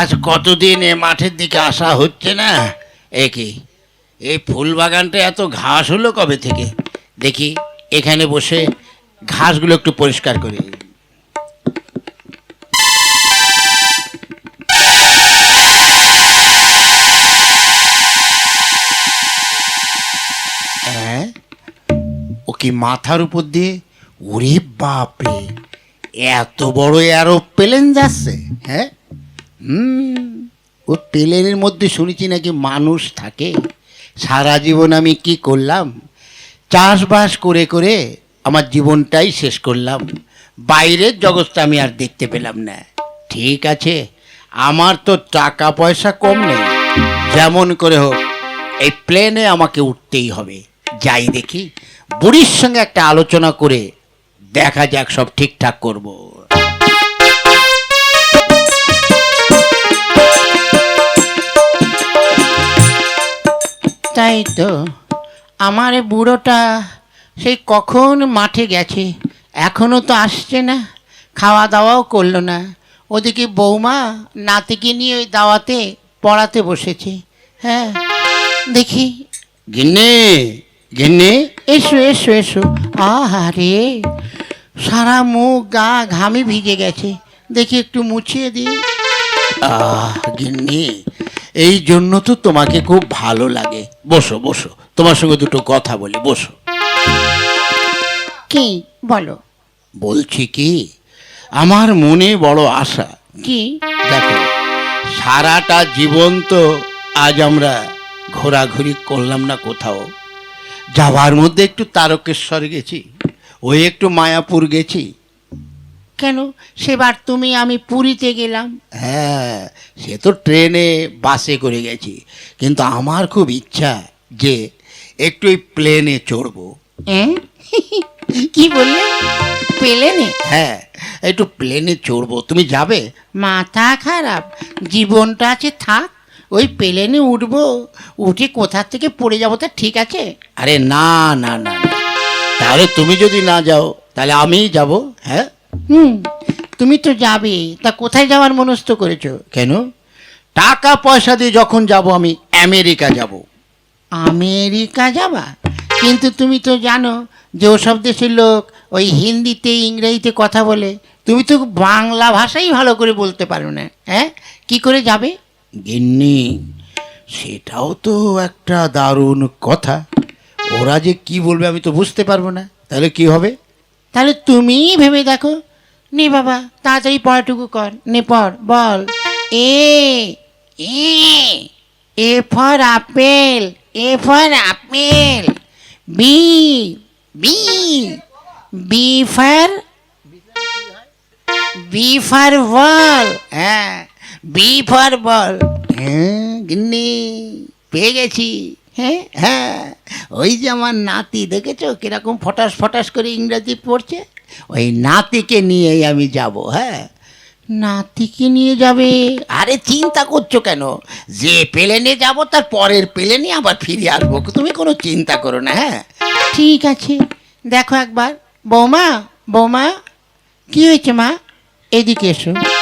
আজ কতদিন এ মাঠের দিকে আসা হচ্ছে না? এ কি, এই ফুল বাগানটা এত ঘাস হলো কবে থেকে? দেখি, এখানে বসে ঘাসগুলো একটু পরিষ্কার করি। হ্যাঁ? ও কি মাথার উপর দিয়ে? ওরে বাপরে! এত বড় এরোপ্লেন যাচ্ছে হ্যাঁ? হুম, ও প্লেনের মধ্যে শুনেছি নাকি মানুষ থাকে। সারা জীবন আমি কি করলাম? চাষবাস করে করে আমার জীবনটাই শেষ করলাম। বাইরের জগৎটা আমি আর দেখতে পেলাম না। ঠিক আছে, আমার তো টাকা পয়সা কম নেই। যেমন করে হোক, এই প্লেনে আমাকে উঠতেই হবে। যাই দেখি, বুড়ির সঙ্গে একটা আলোচনা করে দেখা যাক সব ঠিকঠাক করব। তাই তো আমার বুড়োটা সেই কখন মাঠে গেছে? এখনও তো আসছে না খাওয়া দাওয়াও করল না। ওদিকে বৌমা নাতিকে নিয়ে ওই দাওয়াতে পড়াতে বসেছে। হ্যাঁ দেখি। গিন্নি গিন্নি? এসো এসো এসো। আহারে সারা মুখ গা ঘামে ভিজে গেছে। দেখি একটু মুছিয়ে দিই। আহ গিন্নি এই জন্য তো তোমাকে খুব ভালো লাগে। বসো বসো। তোমার সঙ্গে দুটো কথা বলি বসো। কি? বলো। বলছি কি আমার মনে বড় আশা। কি? দেখো সারাটা জীবন তো আজ আমরা ঘোরাঘুরি করলাম না কোথাও। যাওয়ার মধ্যে একটু তারকেশ্বর গেছি ওই একটু মায়াপুর গেছি। কেন? সেবার তুমি আমি পুরীতে গেলাম। হ্যাঁ সে তো ট্রেনে বাসে করে গেছি। কিন্তু আমার খুব ইচ্ছা যে একটু ওই প্লেনে চড়বো। কি বললে? প্লেনে? হ্যাঁ একটু প্লেনে চড়বো। তুমি যাবে? মাথা খারাপ। জীবনটা আছে থাক। ওই প্লেনে উঠবো উঠে কোথা থেকে পড়ে যাব তা ঠিক আছে? আরে না না না। তাহলে তুমি যদি না যাও তাহলে আমিই যাব হ্যাঁ? হুম তুমি তো যাবে। তা কোথায় যাওয়ার মনস্থ করেছ? কেন? টাকা পয়সা দিয়ে যখন যাব আমি আমেরিকা যাব। আমেরিকা যাবা? কিন্তু তুমি তো জানো যে ওসব দেশের লোক ওই হিন্দিতে ইংরেজিতে কথা বলে। তুমি তো বাংলা ভাষাই ভালো করে বলতে পারো না হ্যাঁ? কি করে যাবে? গিন্নি, সেটাও তো একটা দারুণ কথা। ওরা যে কি বলবে আমি তো বুঝতে পারব না। তাহলে কি হবে? তাহলে তুমিই ভেবে দেখো। নে বাবা, তাড়াতাড়ি পড়াটুকু কর। নে, পড়, বল। A A A for apple, A for apple. B B B for B for ball. হ্যাঁ। B for ball. হ্যাঁ গিন্নি পেয়ে গেছি। হ্যাঁ হ্যাঁ ওই যে আমার নাতি দেখেছ কীরকম ফটাস ফটাস করে ইংরাজি পড়ছে? ওই নাতিকে নিয়েই আমি যাব হ্যাঁ। নাতিকে নিয়ে যাবে? আরে চিন্তা করছ কেন? যে প্লেনে যাব তার পরের প্লেনে আবার ফিরে আসব। তুমি কোনো চিন্তা করো না হ্যাঁ। ঠিক আছে দেখো একবার। বৌমা বৌমা কি হয়েছে মা? এদিকে এসো।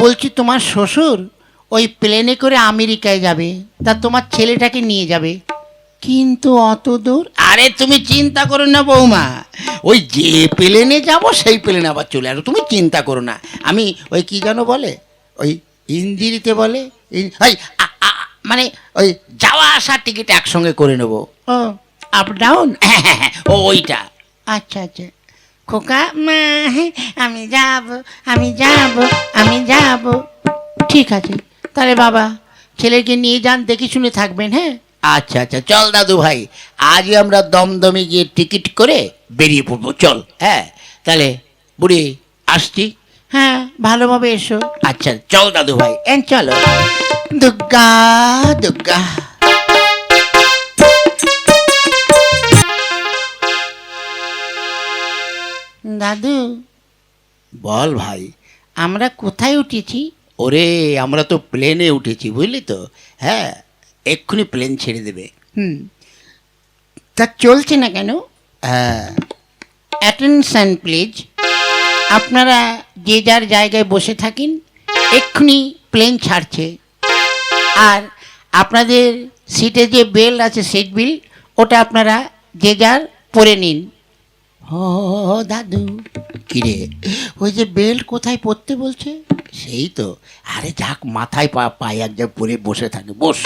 বলছি তোমার শ্বশুর ওই প্লেনে করে আমেরিকায় যাবে তা তোমার ছেলেটাকে নিয়ে যাবে। কিন্তু অত দূর? আরে তুমি চিন্তা করো না বৌমা ওই যে প্লেনে যাব সেই প্লেনে আবার চলে আসব। তুমি চিন্তা করো না আমি ওই কি যেন বলে ওই ইঞ্জিরিতে বলে ওই মানে ওই যাওয়া আসার টিকিট একসঙ্গে করে নেব। ও। আপ ডাউন ও ওইটা। আচ্ছা আচ্ছা। খোকা মা আমি যাব আমি যাব আমি যাব। ঠিক আছে তাহলে বাবা ছেলেকে নিয়ে যান দেখে শুনে থাকবেন হ্যাঁ? আচ্ছা আচ্ছা চল দাদু ভাই আজই আমরা দমদমে গিয়ে টিকিট করে বেরিয়ে পড়ব চল হ্যাঁ? তাহলে বুড়ি আসছি। হ্যাঁ ভালোভাবে এসো। আচ্ছা চল দাদু ভাই এন চলো। দুর্গা দুর্গা দাদু। বল ভাই। আমরা কোথায় উঠেছি? ওরে আমরা তো প্লেনে উঠেছি বুঝলি তো? হ্যাঁ এক্ষুনি প্লেন ছেড়ে দেবে। হুম। তা চলছে না কেন? হ্যাঁ। অ্যাটেনশন প্লিজ আপনারা যে যার জায়গায় বসে থাকেন এক্ষুনি প্লেন ছাড়ছে। আর আপনাদের সিটে যে বেল আছে সিট বিল ওটা আপনারা যে যার পরে নিন। ও দাদু কিরে ওই যে বেল্ট কোথায় পরতে বলছে সেই তো আরে যাক মাথায় পা পায়ে এক জায়গায় পরে বসে থাকে বস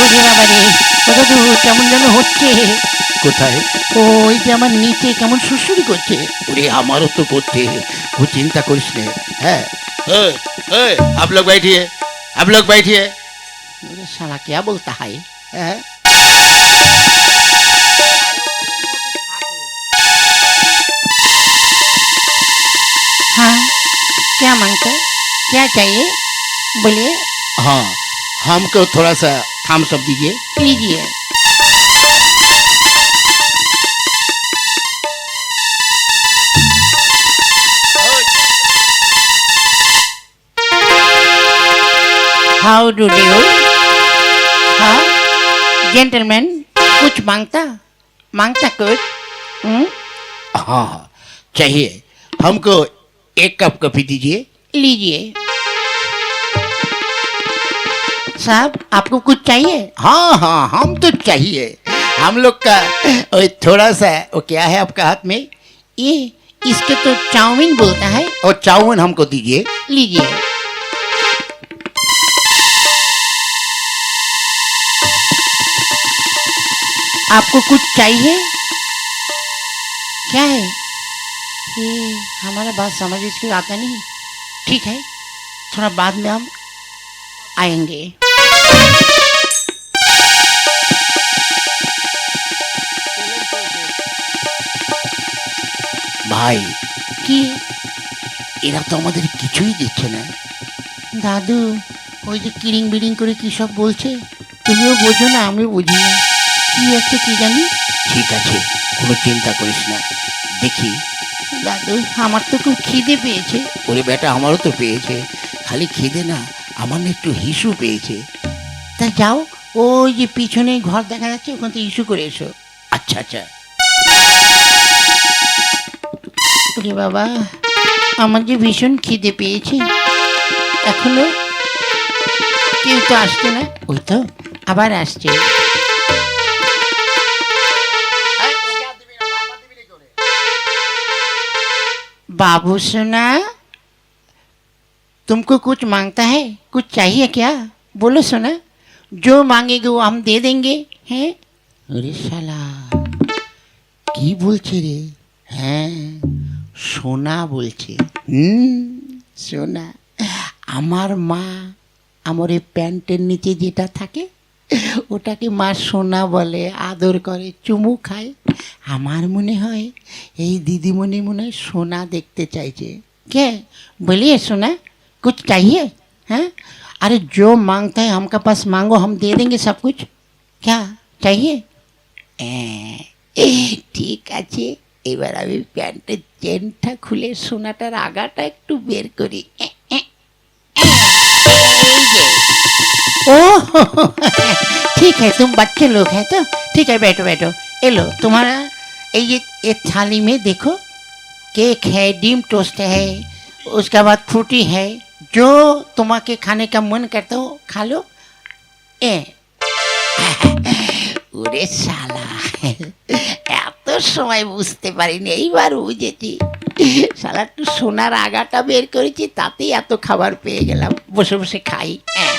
ওরে বাবা রে ও দাদু কেমন যেন হচ্ছে কোথায় ওই যে আমার নিচে কেমন সুরসুরি করছে ওরে আমারও তো করছে ও চিন্তা করিস নে হ্যাঁ ओए, ओए, आप लोग बैठिए आप लोग बैठिए। साला क्या बोलता है? हैं? हाँ क्या मांगते क्या चाहिए? बोलिए। हाँ हमको थोड़ा सा थाम सब दीजिए। लीजिए हाउ डू डू हाँ जेंटलमैन कुछ माँगता? माँगता कुछ? हम्म? हाँ हाँ चाहिए। हमको एक कप कॉफ़ी दीजिए। लीजिए। साहब आपको कुछ चाहिए? हाँ हाँ हम तो चाहिए। हम लोग का ओए, थोड़ा सा वो क्या है आपका हाथ में? ये इसके तो चाउमीन बोलता है। और चाउमीन हमको दीजिए। लीजिए। आपको कुछ चाहिए क्या है ये हमारा बात समझ इसको आता नहीं ठीक है थोड़ा बाद में हम आएंगे ভাই কি এরা তো আমাদের কিছুই দিচ্ছে না দাদু ওই যে কিরিং বিড়িং করে কী সব বলছে তুমিও বোঝো না আমিও বুঝি না কি একটা কি জানি? ঠিক আছে কোনো চিন্তা করিস না। দেখি। দাদু আমার তো খুব খিদে পেয়েছে। ওরে বেটা আমারও তো পেয়েছে। খালি খিদে না আমার না একটু হিসু পেয়েছে। তা যাও ওই যে পিছনে ঘর দেখা যাচ্ছে ওখান থেকে ইস্যু করে এসো। আচ্ছা আচ্ছা। ওরে বাবা আমার যে ভীষণ খিদে পেয়েছে। এখনও কেউ তো আসছে না। ওই তো। আবার আসছে। बाबू सुना तुमको कुछ मांगता है कुछ चाहिए क्या बोलो सुना जो मांगेगे वो हम दे देंगे हैं আরে শালা কি বলছে রে হ্যাঁ সোনা বলছে হুম সোনা আমার মা আমার এই প্যান্টের নিচে যেটা থাকে ওটাকে মা সোনা বলে আদর করে চুমু খায় আমার মনে হয় এই দিদিমণি মনে হয় সোনা দেখতে চাইছে क्या बोलिए सुना कुछ चाहिए हैं अरे जो मांगता है हमका पास मांगो हम दे देंगे सब कुछ क्या चाहिए হ্যাঁ, ঠিক আছে এবার আমি প্যান্টের চেনটা খুলে সোনাটার আগাটা একটু বের করি এই যে ओ ठीक है तुम बच्चे लोग हैं तो ठीक है बैठो बैठो ये लो तुम्हारा ये ये थाली में देखो केक है डीम टोस्ट है उसके बाद फ्रूटी है जो तुम्हारे खाने का मन करता हो खा लो ए ওরে শালা এত সময় বুঝতে পারিনি এইবার বুঝেছি শালা একটু সোনার আগাটা বের করেছি তাতেই এত খাবার পেয়ে গেলাম বসে বসে খাই হ্যাঁ।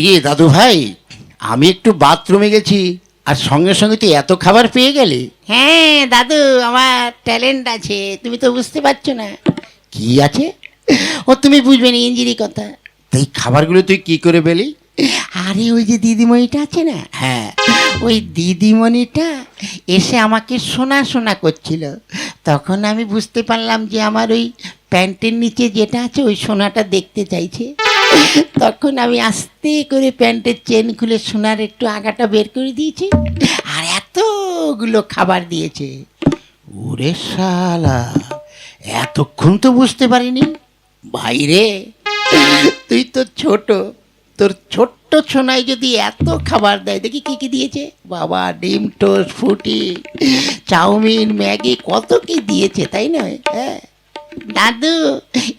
কিরে দাদু ভাই আমি একটু বাথরুমে গেছি আর সঙ্গে সঙ্গে তুই এত খাবার পেয়ে গেলি? হ্যাঁ দাদু আমার ট্যালেন্ট আছে তুমি তো বুঝতে পারছ না। কি আছে? ও তুমি বুঝবে না ইঞ্জিরি কথা। তো এই খাবারগুলো তুই কি করে পেলি? আরে ওই যে দিদিমণিটা আছে না? হ্যাঁ। ওই দিদিমণিটা এসে আমাকে শোনা শোনা করছিল। তখন আমি বুঝতে পারলাম যে আমার ওই প্যান্টের নিচে যেটা আছে ওই সোনাটা দেখতে চাইছে। তখন আমি আস্তে করে প্যান্টের চেন খুলে সোনার একটু আগাটা বের করে দিয়েছি। আর এতগুলো খাবার দিয়েছে। ওরে শালা, এতক্ষণ তো বুঝতে পারিনি। বাইরে তুই তো ছোট, তোর ছোট্ট ছোনায় যদি এত খাবার দেয়, দেখি কি কি দিয়েছে? বাবা, ডিম টোস্ট, ফুটি, চাউমিন, ম্যাগি, কত কি দিয়েছে, তাই নয়? হ্যাঁ। দাদু,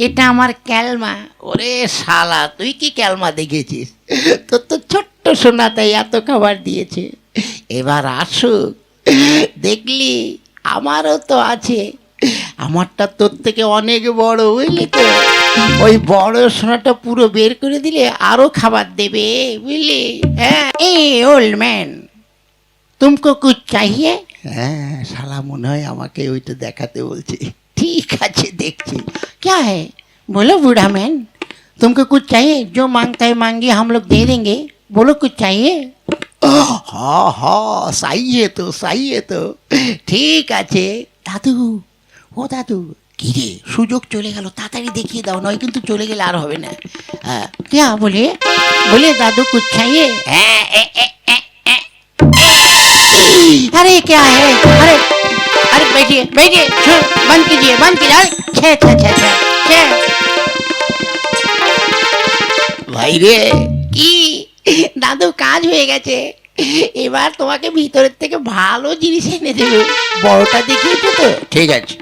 এটা আমার ক্যালমা। ওরে শালা, তুই কি ক্যালমা দেখেছিস? তোর তো ছোট্ট সোনা তাই এত খাবার দিয়েছে। এবার আসুক, দেখলি আমারও তো আছে। আমারটা তোর থেকে অনেক বড়, বুঝলি তো? ওই বড় সোনাটা পুরো বের করে দিলে আরও খাবার দেবে, বুঝলি? হ্যাঁ এ ওল্ড ম্যান তুমকো কুচ চাহিয়ে? হ্যাঁ শালা মনে হয় আমাকে ওইটা দেখাতে বলছি। ঠিক আছে দেখছি क्या है बोलो बूढ़ा मैन तुमको कुछ चाहिए जो मांगता है मांगिए हम लोग दे देंगे बोलो कुछ चाहिए হ হ সাইয়ে তো সাইয়ে তো ঠিক আছে দাদু ও দাদু কি রে সুযোগ চলে গেল তাড়াতাড়ি দেখিয়ে দাও নয় কিন্তু চলে গেলে আর হবে না হ্যাঁ क्या बोले बोले दादू कुछ चाहिए হ্যাঁ, এ, এ, এ, এ। बैठिए बैठिए छो- बंद कीजिए बंद कीजिए अरे छः छः छः छः छः ভাই রে কি দাদু কাজ হয়ে গেছে এবার তোমাকে ভিতরের থেকে ভালো জিনিস এনে দেবে বড়টা দেখিয়েছো তো ঠিক আছে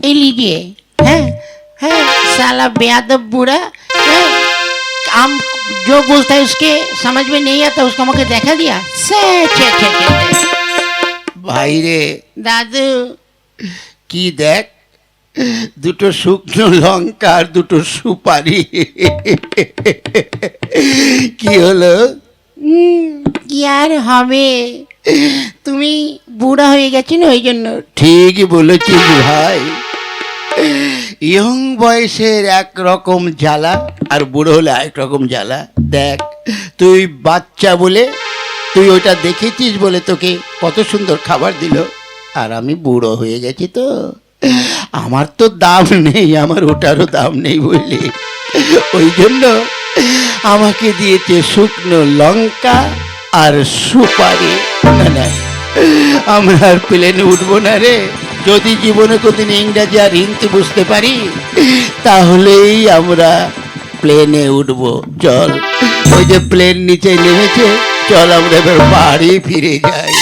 ये लीजिए हैं हैं साला बेअदब बूढ़ा हैं हम जो बोलता है उसके समझ में नहीं आता उसको मौके देखा दिया से छे छे छे छे। ভাই রে दादू কি দেখ দুটো শুকনো লঙ্কা আর দুটো সুপারি কি হলো হুম, কি আর হবে তুমি বুড়া হয়ে গেছো না ওই জন্য ঠিকই বলেছিস ভাই ইয়ং বয়সের এক রকম জ্বালা, আর বুড়ো হলে আরেক রকম জ্বালা। দেখ, তুই বাচ্চা বলে, তুই ওটা দেখেছিস বলে তোকে কত সুন্দর খাবার দিল। আর আমি বুড়ো হয়ে গেছি তো। আমার তো দাম নেই, আমার ওটারও দাম নেই বুঝলি ওই জন্য আমাকে দিয়েছে শুকনো লঙ্কা আর সুপারি। আমরা আর প্লেনে উঠবো না রে। যদি জীবনে কোনদিন ইংরাজি আর হিন্দি বুঝতে পারি, তাহলেই আমরা প্লেনে উঠব। চল। ওই যে প্লেন নিচে নেমেছে, চল আমরা এবার বাড়ি ফিরে যাই।